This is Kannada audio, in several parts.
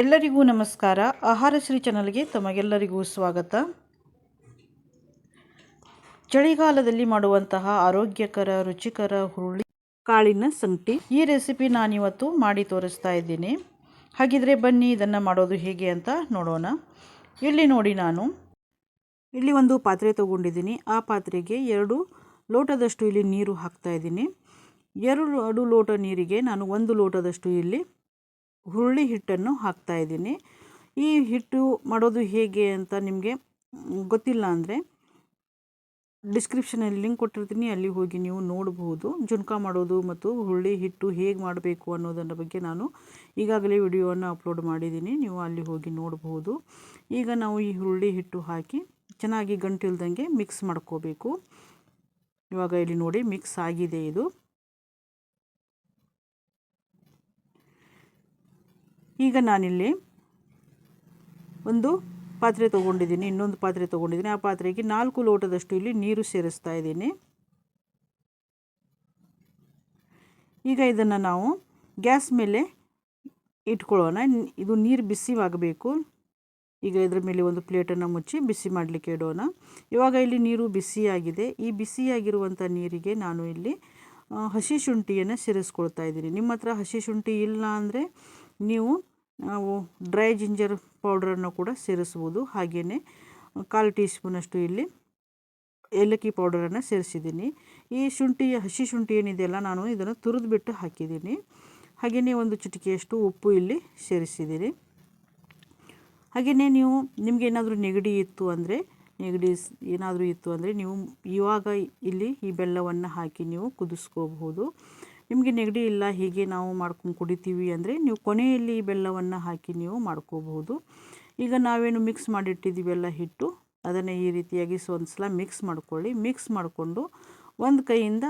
ಎಲ್ಲರಿಗೂ ನಮಸ್ಕಾರ. ಆಹಾರ ಶ್ರೀ ಚಾನಲ್ಗೆ ತಮಗೆಲ್ಲರಿಗೂ ಸ್ವಾಗತ. ಚಳಿಗಾಲದಲ್ಲಿ ಮಾಡುವಂತಹ ಆರೋಗ್ಯಕರ, ರುಚಿಕರ ಹುರುಳಿ ಕಾಳಿನ ಸಂಗಟಿ ಈ ರೆಸಿಪಿ ನಾನಿವತ್ತು ಮಾಡಿ ತೋರಿಸ್ತಾ ಇದ್ದೀನಿ. ಹಾಗಿದ್ರೆ ಬನ್ನಿ, ಇದನ್ನು ಮಾಡೋದು ಹೇಗೆ ಅಂತ ನೋಡೋಣ. ಇಲ್ಲಿ ನೋಡಿ ನಾನು. ಇಲ್ಲಿ ಒಂದು ಪಾತ್ರೆ ತಗೊಂಡಿದ್ದೀನಿ. ಆ ಪಾತ್ರೆಗೆ ಎರಡು ಲೋಟದಷ್ಟು ಇಲ್ಲಿ ನೀರು ಹಾಕ್ತಾ ಇದ್ದೀನಿ. ಎರಡು ಲೋಟ ನೀರಿಗೆ ನಾನು ಒಂದು ಲೋಟದಷ್ಟು ಇಲ್ಲಿ ಹುರುಳಿ ಹಿಟ್ಟನ್ನು ಹಾಕ್ತಾ ಇದ್ದೀನಿ. ಈ ಹಿಟ್ಟು ಮಾಡೋದು ಹೇಗೆ ಅಂತ ನಿಮಗೆ ಗೊತ್ತಿಲ್ಲ ಅಂದರೆ ಡಿಸ್ಕ್ರಿಪ್ಷನಲ್ಲಿ ಲಿಂಕ್ ಕೊಟ್ಟಿರ್ತೀನಿ, ಅಲ್ಲಿ ಹೋಗಿ ನೀವು ನೋಡಬಹುದು ಜುನ್ಕ ಮಾಡೋದು ಮತ್ತು ಹುರುಳಿ ಹಿಟ್ಟು ಹೇಗೆ ಮಾಡಬೇಕು ಅನ್ನೋದರ ಬಗ್ಗೆ ನಾನು ಈಗಾಗಲೇ ವಿಡಿಯೋವನ್ನು ಅಪ್ಲೋಡ್ ಮಾಡಿದ್ದೀನಿ, ನೀವು ಅಲ್ಲಿ ಹೋಗಿ ನೋಡಬಹುದು ಈಗ ನಾವು ಈ ಹುರುಳಿ ಹಿಟ್ಟು ಹಾಕಿ ಚೆನ್ನಾಗಿ ಗಂಟಿಲ್ದಂಗೆ ಮಿಕ್ಸ್ ಮಾಡ್ಕೋಬೇಕು. ಇವಾಗ ಇಲ್ಲಿ ನೋಡಿ ಮಿಕ್ಸ್ ಆಗಿದೆ ಇದು. ಈಗ ನಾನಿಲ್ಲಿ ಒಂದು ಪಾತ್ರೆ ತೊಗೊಂಡಿದ್ದೀನಿ, ಇನ್ನೊಂದು ಪಾತ್ರೆ ತೊಗೊಂಡಿದ್ದೀನಿ. ಆ ಪಾತ್ರೆಗೆ ನಾಲ್ಕು ಲೋಟದಷ್ಟು ಇಲ್ಲಿ ನೀರು ಸೇರಿಸ್ತಾ ಇದ್ದೀನಿ. ಈಗ ಇದನ್ನು ನಾವು ಗ್ಯಾಸ್ ಮೇಲೆ ಇಟ್ಕೊಳ್ಳೋಣ. ಇದು ನೀರು ಬಿಸಿವಾಗಬೇಕು ಈಗ ಇದರ ಮೇಲೆ ಒಂದು ಪ್ಲೇಟನ್ನು ಮುಚ್ಚಿ ಬಿಸಿ ಮಾಡಲಿಕ್ಕೆ ಇಡೋಣ. ಇವಾಗ ಇಲ್ಲಿ ನೀರು ಬಿಸಿಯಾಗಿದೆ. ಈ ಬಿಸಿಯಾಗಿರುವಂಥ ನೀರಿಗೆ ನಾನು ಇಲ್ಲಿ ಹಸಿ ಶುಂಠಿಯನ್ನು ಸೇರಿಸ್ಕೊಳ್ತಾ ಇದ್ದೀನಿ. ನಿಮ್ಮ ಹತ್ರ ಹಸಿ ಶುಂಠಿ ಇಲ್ಲ ಅಂದರೆ ನೀವು ನಾವು ಡ್ರೈ ಜಿಂಜರ್ ಪೌಡ್ರನ್ನು ಕೂಡ ಸೇರಿಸ್ಬೋದು. ಹಾಗೆಯೇ ಕಾಲು ಟೀ ಸ್ಪೂನಷ್ಟು ಇಲ್ಲಿ ಏಲಕ್ಕಿ ಪೌಡರನ್ನು ಸೇರಿಸಿದ್ದೀನಿ. ಈ ಶುಂಠಿ ಹಸಿ ಶುಂಠಿ ಏನಿದೆಯಲ್ಲ, ನಾನು ಇದನ್ನು ತುರಿದ್ಬಿಟ್ಟು ಹಾಕಿದ್ದೀನಿ. ಹಾಗೆಯೇ ಒಂದು ಚಿಟಿಕೆಯಷ್ಟು ಉಪ್ಪು ಇಲ್ಲಿ ಸೇರಿಸಿದ್ದೀನಿ. ಹಾಗೆಯೇ ನೀವು ನಿಮಗೆ ಏನಾದರೂ ನೆಗಡಿ ಇತ್ತು ಅಂದರೆ, ನೆಗಡಿ ಏನಾದರೂ ಇತ್ತು ಅಂದರೆ ನೀವು ಇವಾಗ ಇಲ್ಲಿ ಈ ಬೆಲ್ಲವನ್ನು ಹಾಕಿ ನೀವು ಕುದಿಸ್ಕೋಬಹುದು. ನಿಮಗೆ ನೆಗಡಿ ಇಲ್ಲ, ಹೀಗೆ ನಾವು ಮಾಡ್ಕೊಂಡು ಕುಡಿತೀವಿ ಅಂದರೆ ನೀವು ಕೊನೆಯಲ್ಲಿ ಬೆಲ್ಲವನ್ನು ಹಾಕಿ ನೀವು ಮಾಡ್ಕೋಬಹುದು. ಈಗ ನಾವೇನು ಮಿಕ್ಸ್ ಮಾಡಿಟ್ಟಿದ್ದೀವೆಲ್ಲ ಹಿಟ್ಟು, ಅದನ್ನು ಈ ರೀತಿಯಾಗಿ ಒಂದು ಸಲ ಮಿಕ್ಸ್ ಮಾಡ್ಕೊಳ್ಳಿ. ಮಿಕ್ಸ್ ಮಾಡಿಕೊಂಡು ಒಂದು ಕೈಯಿಂದ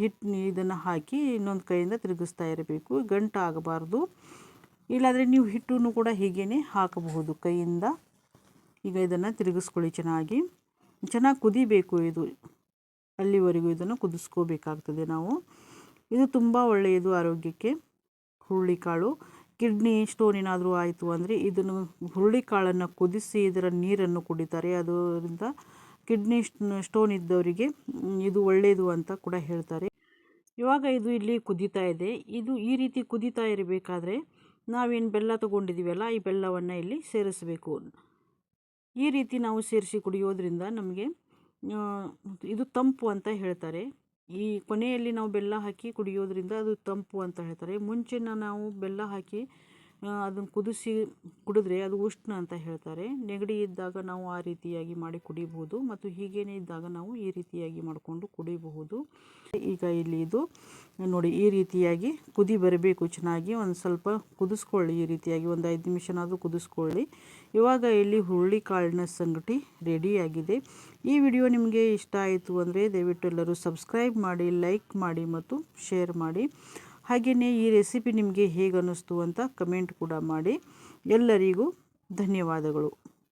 ಹಿಟ್ಟು ಇದನ್ನು ಹಾಕಿ ಇನ್ನೊಂದು ಕೈಯಿಂದ ತಿರುಗಿಸ್ತಾ ಇರಬೇಕು. ಗಂಟು ಆಗಬಾರ್ದು. ಇಲ್ಲಾದರೆ ನೀವು ಹಿಟ್ಟನ್ನು ಕೂಡ ಹೀಗೇ ಹಾಕಬಹುದು. ಕೈಯಿಂದ ಈಗ ಇದನ್ನು ತಿರುಗಿಸ್ಕೊಳ್ಳಿ ಚೆನ್ನಾಗಿ. ಚೆನ್ನಾಗಿ ಕುದಿಬೇಕು ಇದು. ಅಲ್ಲಿವರೆಗೂ ಇದನ್ನು ಕುದಿಸ್ಕೋಬೇಕಾಗ್ತದೆ ನಾವು. ಇದು ತುಂಬ ಒಳ್ಳೆಯದು ಆರೋಗ್ಯಕ್ಕೆ. ಹುರುಳಿಕಾಳು, ಕಿಡ್ನಿ ಸ್ಟೋನ್ ಏನಾದರೂ ಆಯಿತು ಅಂದರೆ ಇದನ್ನು ಹುರುಳಿಕಾಳನ್ನು ಕುದಿಸಿ ಇದರ ನೀರನ್ನು ಕುಡಿತಾರೆ. ಅದರಿಂದ ಕಿಡ್ನಿ ಸ್ಟೋನ್ ಇದ್ದವರಿಗೆ ಇದು ಒಳ್ಳೆಯದು ಅಂತ ಕೂಡ ಹೇಳ್ತಾರೆ. ಇವಾಗ ಇದು ಇಲ್ಲಿ ಕುದೀತಾ ಇದೆ. ಇದು ಈ ರೀತಿ ಕುದೀತಾ ಇರಬೇಕಾದ್ರೆ ನಾವೇನು ಬೆಲ್ಲ ತೊಗೊಂಡಿದ್ದೀವಲ್ಲ ಈ ಬೆಲ್ಲವನ್ನು ಇಲ್ಲಿ ಸೇರಿಸಬೇಕು. ಈ ರೀತಿ ನಾವು ಸೇರಿಸಿ ಕುಡಿಯೋದ್ರಿಂದ ನಮಗೆ ಇದು ತಂಪು ಅಂತ ಹೇಳ್ತಾರೆ. ಈ ಕೊನೆಯಲ್ಲಿ ನಾವು ಬೆಲ್ಲ ಹಾಕಿ ಕುಡಿಯೋದ್ರಿಂದ ಅದು ತಂಪು ಅಂತ ಹೇಳ್ತಾರೆ. ಮುಂಚೆನ ನಾವು ಬೆಲ್ಲ ಹಾಕಿ ಅದನ್ನು ಕುದಿಸಿ ಕುಡಿದ್ರೆ ಅದು ಉಷ್ಣ ಅಂತ ಹೇಳ್ತಾರೆ. ನೆಗಡಿ ಇದ್ದಾಗ ನಾವು ಆ ರೀತಿಯಾಗಿ ಮಾಡಿ ಕುಡಿಬಹುದು ಮತ್ತು ಹೀಗೇನೆ ಇದ್ದಾಗ ನಾವು ಈ ರೀತಿಯಾಗಿ ಮಾಡಿಕೊಂಡು ಕುಡಿಬಹುದು. ಈಗ ಇಲ್ಲಿ ಇದು ನೋಡಿ, ಈ ರೀತಿಯಾಗಿ ಕುದಿ ಬರಬೇಕು, ಚೆನ್ನಾಗಿ ಒಂದು ಸ್ವಲ್ಪ ಕುದಿಸ್ಕೊಳ್ಳಿ, ಈ ರೀತಿಯಾಗಿ ಒಂದು ಐದು ನಿಮಿಷನಾದರೂ ಕುದಿಸ್ಕೊಳ್ಳಿ. ಇವಾಗ ಇಲ್ಲಿ ಹುರುಳಿ ಕಾಳಿನ ಸಂಗಟಿ ರೆಡಿಯಾಗಿದೆ ಈ ವಿಡಿಯೋ ನಿಮಗೆ ಇಷ್ಟ ಆಯಿತು ಅಂದರೆ ದಯವಿಟ್ಟು ಎಲ್ಲರೂ ಸಬ್ಸ್ಕ್ರೈಬ್ ಮಾಡಿ ಲೈಕ್ ಮಾಡಿ ಮತ್ತು ಶೇರ್ ಮಾಡಿ. ಹಾಗೆಯೇ ಈ ರೆಸಿಪಿ ನಿಮಗೆ ಹೇಗೆ ಅನ್ನಿಸ್ತು ಅಂತ ಕಮೆಂಟ್ ಕೂಡ ಮಾಡಿ. ಎಲ್ಲರಿಗೂ ಧನ್ಯವಾದಗಳು.